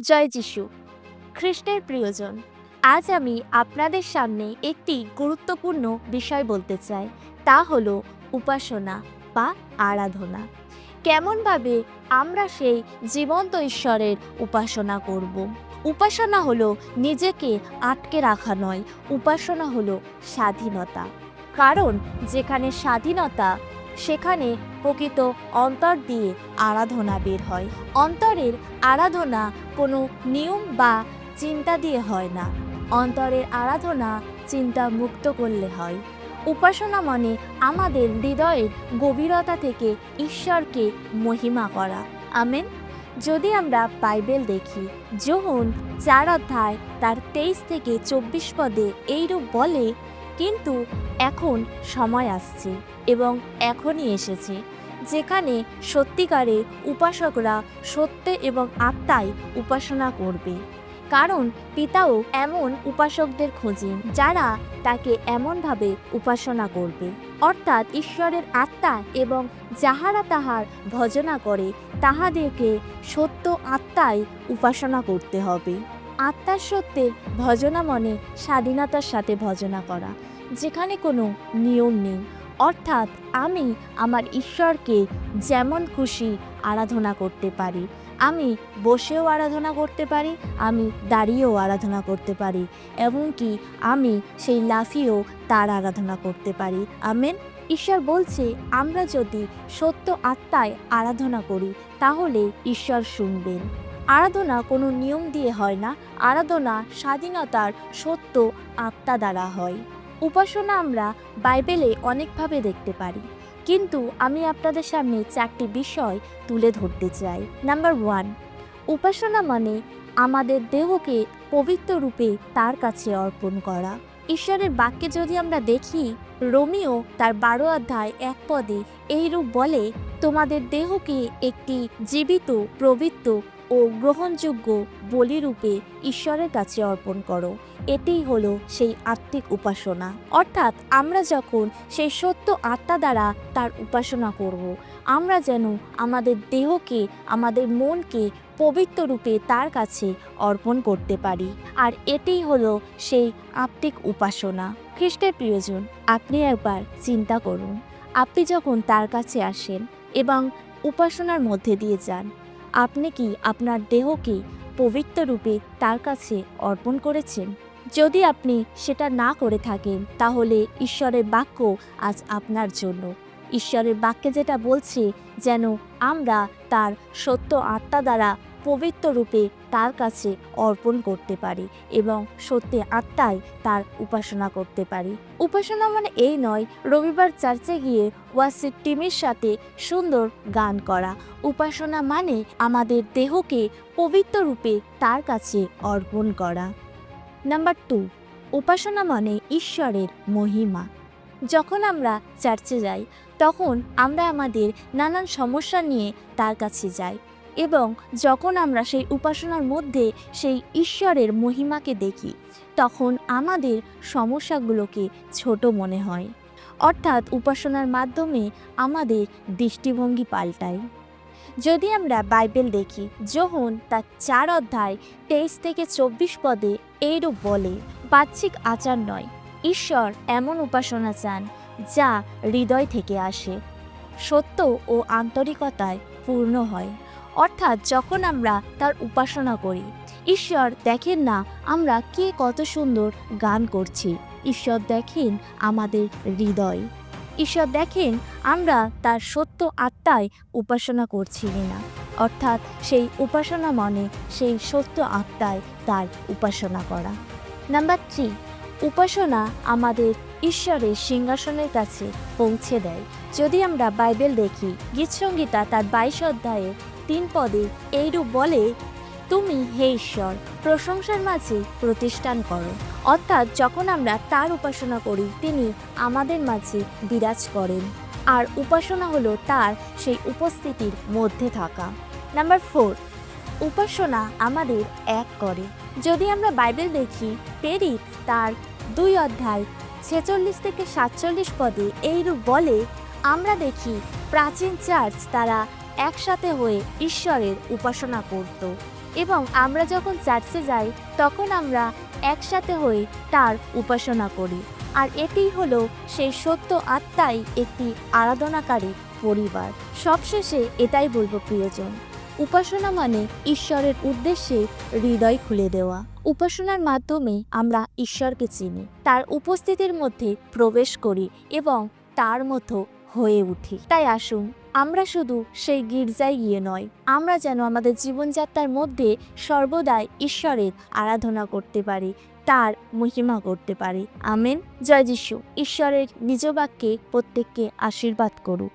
জয় যিশু, খ্রিস্টের প্রিয়জন। আজ আমি আপনাদের সামনে একটি গুরুত্বপূর্ণ বিষয় বলতে চাই, তা হলো উপাসনা বা আরাধনা। কেমনভাবে আমরা সেই জীবন্ত ঈশ্বরের উপাসনা করব? উপাসনা হলো নিজেকে আটকে রাখা নয়, উপাসনা হলো স্বাধীনতা। কারণ যেখানে স্বাধীনতা সেখানে প্রকৃত অন্তর দিয়ে আরাধনা বের হয়। অন্তরের আরাধনা কোনো নিয়ম বা চিন্তা দিয়ে হয় না। অন্তরের আরাধনা চিন্তা মুক্ত করলে হয়। উপাসনা মানে আমাদের হৃদয়ের গভীরতা থেকে ঈশ্বরকে মহিমা করা। আমেন। যদি আমরা বাইবেল দেখি, যোহন চার অধ্যায় তার তেইশ থেকে চব্বিশ পদে এইরূপ বলে কিন্তু এখন সময় আসছে এবং এখনই এসেছে, যেখানে সত্যিকারের উপাসকরা সত্যে এবং আত্মায় উপাসনা করবে। কারণ পিতাও এমন উপাসকদের খোঁজেন যারা তাকে এমনভাবে উপাসনা করবে। অর্থাৎ ঈশ্বরের আত্মা এবং যাহারা তাহার ভজনা করে, তাহাদেরকে সত্য আত্মায় উপাসনা করতে হবে। আত্মার সত্যের ভজনা মনে, স্বাধীনতার সাথে ভজনা করা। যেখানে কোনো নিয়ম নেই। অর্থাৎ আমি আমার ঈশ্বরকে যেমন খুশি আরাধনা করতে পারি। আমি বসেও আরাধনা করতে পারি, আমি দাঁড়িয়েও আরাধনা করতে পারি। এমনকি আমি সেই লাফিয়েও তার আরাধনা করতে পারি। আমেন। ঈশ্বর বলছে, আমরা যদি সত্য আত্মায় আরাধনা করি, তাহলে ঈশ্বর শুনবেন। আরাধনা কোনো নিয়ম দিয়ে হয় না। আরাধনা স্বাধীনতার সত্য আত্মা দ্বারা হয়। উপাসনা আমরা বাইবেলে অনেকভাবে দেখতে পারি। কিন্তু আমি আপনাদের সামনে চারটি বিষয় তুলে ধরতে চাই। নাম্বার ওয়ান, উপাসনা মানে আমাদের দেহকে পবিত্র রূপে তার কাছে অর্পণ করা। ঈশ্বরের বাক্যে যদি আমরা দেখি, রোমিও তার বারো অধ্যায় এক পদে এইরূপ বলে, তোমাদের দেহকে একটি জীবিত, প্রবৃত্ত ও গ্রহণযোগ্য বলিরূপে ঈশ্বরের কাছে অর্পণ করো। এটাই হলো সেই আত্মিক উপাসনা। অর্থাৎ আমরা যখন সেই সত্য আত্মা দ্বারা তার উপাসনা করব। আমরা যেন আমাদের দেহকে, আমাদের মনকে পবিত্র রূপে তার কাছে অর্পণ করতে পারি। আর এটাই হলো সেই আত্মিক উপাসনা। খ্রিস্টের প্রিয়জন, আপনি একবার চিন্তা করুন। আপনি যখন তার কাছে আসেন এবং উপাসনার মধ্যে দিয়ে যান আপনি কি আপনার দেহকে পবিত্র রূপে তার কাছে অর্পণ করেছেন? যদি আপনি সেটা না করে থাকেন, তাহলে ঈশ্বরের বাক্য আজ আপনার জন্য। ঈশ্বরের বাক্যে যেটা বলছে, যেন আমরা তার সত্য আত্মা দ্বারা পবিত্র রূপে তার কাছে অর্পণ করতে পারি এবং সত্যি আত্মায় তার উপাসনা করতে পারি। উপাসনা মানে এই নয়, রবিবার চার্চে গিয়ে ওয়াসির টিমের সাথে সুন্দর গান করা। উপাসনা মানে আমাদের দেহকে পবিত্র রূপে তার কাছে অর্পণ করা। নাম্বার টু, উপাসনা মানে ঈশ্বরের মহিমা। যখন আমরা চার্চে যাই, তখন আমরা আমাদের নানান সমস্যা নিয়ে তার কাছে যাই। এবং যখন আমরা সেই উপাসনার মধ্যে সেই ঈশ্বরের মহিমাকে দেখি, তখন আমাদের সমস্যাগুলোকে ছোট মনে হয়। অর্থাৎ উপাসনার মাধ্যমে আমাদের দৃষ্টিভঙ্গি পাল্টায়। যদি আমরা বাইবেল দেখি, যোহন তার চার অধ্যায় তেইশ থেকে চব্বিশ পদে এইরূপ বলে, বাহ্যিক আচার নয়, ঈশ্বর এমন উপাসনা চান যা হৃদয় থেকে আসে, সত্য ও আন্তরিকতায় পূর্ণ হয়। অর্থাৎ যখন আমরা তার উপাসনা করি, ঈশ্বর দেখেন না আমরা কে কত সুন্দর গান করছি। ঈশ্বর দেখেন আমাদের হৃদয়। ঈশ্বর দেখেন আমরা তার সত্য আত্মায় উপাসনা করছি না অর্থাৎ সেই উপাসনা মনে সেই সত্য আত্মায় তার উপাসনা করা। নাম্বার থ্রি, উপাসনা আমাদের ঈশ্বরের সিংহাসনের কাছে পৌঁছে দেয়। যদি আমরা বাইবেল দেখি গীতসংগীতা তার বাইশ অধ্যায়ে তিন পদে এইরূপ বলে, তুমি হে ঈশ্বর, প্রশংসার মাঝে প্রতিষ্ঠান করো। অর্থাৎ যখন আমরা তার উপাসনা করি, তিনি আমাদের মাঝে বিরাজ করেন। আর উপাসনা হলো তার সেই উপস্থিতির মধ্যে থাকা। নাম্বার ফোর, উপাসনা আমাদের এক করে। যদি আমরা বাইবেল দেখি, পেরিত তার দুই অধ্যায় ছেচল্লিশ থেকে সাতচল্লিশ পদে এইরূপ বলে, আমরা দেখি প্রাচীন চার্চ তারা একসাথে হয়ে ঈশ্বরের উপাসনা করত। এবং আমরা যখন চার্চে যাই, তখন আমরা একসাথে হয়ে তার উপাসনা করি। আর এটিই হলো সেই সত্য আত্মাই একটি আরাধনাকারী পরিবার। সবশেষে এটাই বলব প্রিয়জন, উপাসনা মানে ঈশ্বরের উদ্দেশ্যে হৃদয় খুলে দেওয়া। উপাসনার মাধ্যমে আমরা ঈশ্বরকে চিনি, তার উপস্থিতির মধ্যে প্রবেশ করি এবং তার মতো হয়ে উঠি। তাই আসুন আমরা শুধু সেই গির্জায় গিয়ে নয়, আমরা যেন আমাদের জীবনযাত্রার মধ্যে সর্বদাই ঈশ্বরের আরাধনা করতে পারি, তার মহিমা করতে পারি। আমেন। জয় যিশু। ঈশ্বরের নিজ বাক্যে প্রত্যেককে আশীর্বাদ করুক।